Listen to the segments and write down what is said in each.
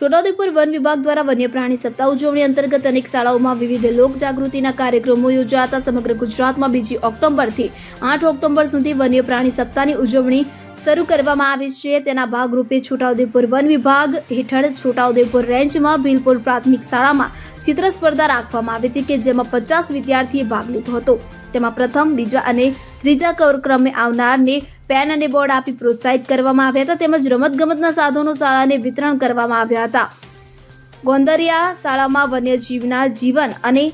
Chhota Udepur one વિભાગ દ્વારા વન્ય પ્રાણી સપ્તાહ ઉજવણી અંતર્ગત અનેક શાળાઓમાં વિવિધ લોક જાગૃતિના કાર્યક્રમો યોજાતા સમગ્ર ગુજરાતમાં બીજી ઓક્ટોબરથી આઠ ઓક્ટોબર સુધી વન્ય પ્રાણી સપ્તાહની ઉજવણી શરૂ કરવામાં આવી છે. તેના ભાગરૂપે છોટાઉદેપુર વન વિભાગ હેઠળ છોટાઉદેપુર રેન્જમાં ભીલપુર પ્રાથમિક શાળામાં ચિત્ર સ્પર્ધા રાખવામાં આવી હતી કે જેમાં પચાસ વિદ્યાર્થીએ ભાગ લીધો હતો. તેમાં પ્રથમ, બીજા અને ત્રીજા કર- ક્રમે આવનારને પેન અને બોર્ડ આપી પ્રોત્સાહિત કરવામાં આવ્યા હતા. તેમજ રમતગમતના સાધનો શાળાને વિતરણ કરવામાં આવ્યા હતા. ગોંદરિયા શાળામાં વન્યજીવના જીવન અને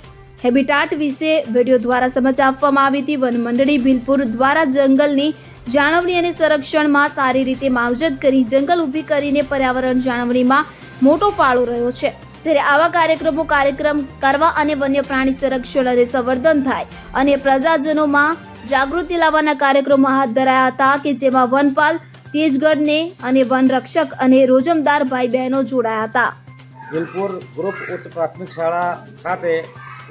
હેબિટાટ વિશે વીડિયો દ્વારા સમજ આપવામાં આવી હતી. વન મંડળી ભીલપુર દ્વારા જંગલની જાળવણી અને સંરક્ષણમાં સારી રીતે માવજત કરી જંગલ ઊભી કરીને પર્યાવરણ જાળવણીમાં મોટો ફાળો રહ્યો છે. ત્યારે આવા કાર્યક્રમો, કાર્યક્રમ કરવા અને વન્ય પ્રાણી સંરક્ષણ અને સંવર્ધન થાય અને પ્રજાજનોમાં જાગૃતિ લાવવાના કાર્યક્રમો હાથ ધરાયા હતા કે જેમાં વનપાલ, તેજગઢને અને વનરક્ષક અને રોજમદાર ભાઈ બહેનો જોડાયા હતા. વિલપુર ગ્રુપ ઉચ્ચ પ્રાથમિક શાળા ખાતે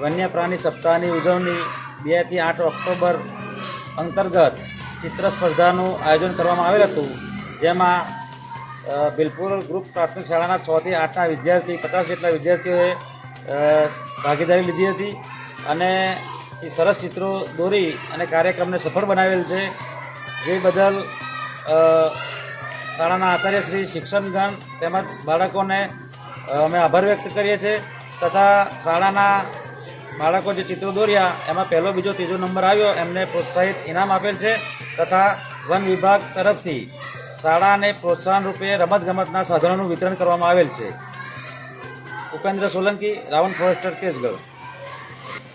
વન્ય પ્રાણી સપ્તાહની ઉજવણી બેથી આઠ ઓક્ટોબર અંતર્ગત ચિત્ર સ્પર્ધાનું આયોજન કરવામાં આવેલ હતું, જેમાં બિલપુર ગ્રુપ પ્રાથમિક શાળાના છથી આઠના વિદ્યાર્થી, પચાસ જેટલા વિદ્યાર્થીઓએ ભાગીદારી લીધી હતી અને સરસ ચિત્રો દોરી અને કાર્યક્રમને સફળ બનાવેલ છે. જે બદલ શાળાના આચાર્ય શ્રી શિક્ષણગણ તેમજ બાળકોને અમે આભાર વ્યક્ત કરીએ છીએ તથા શાળાના બાળકો જે ચિત્રો દોર્યા એમાં પહેલો બીજો ત્રીજો નંબર આવ્યો એમને પ્રોત્સાહિત ઇનામ આપેલ છે તથા વન વિભાગ તરફથી શાળાને પ્રોત્સાહન રૂપે રમતગમતના સાધનોનું વિતરણ કરવામાં આવેલ છે. ઉપેન્દ્ર સોલંકી, રાવણ ફોરેસ્ટર કેસગઢ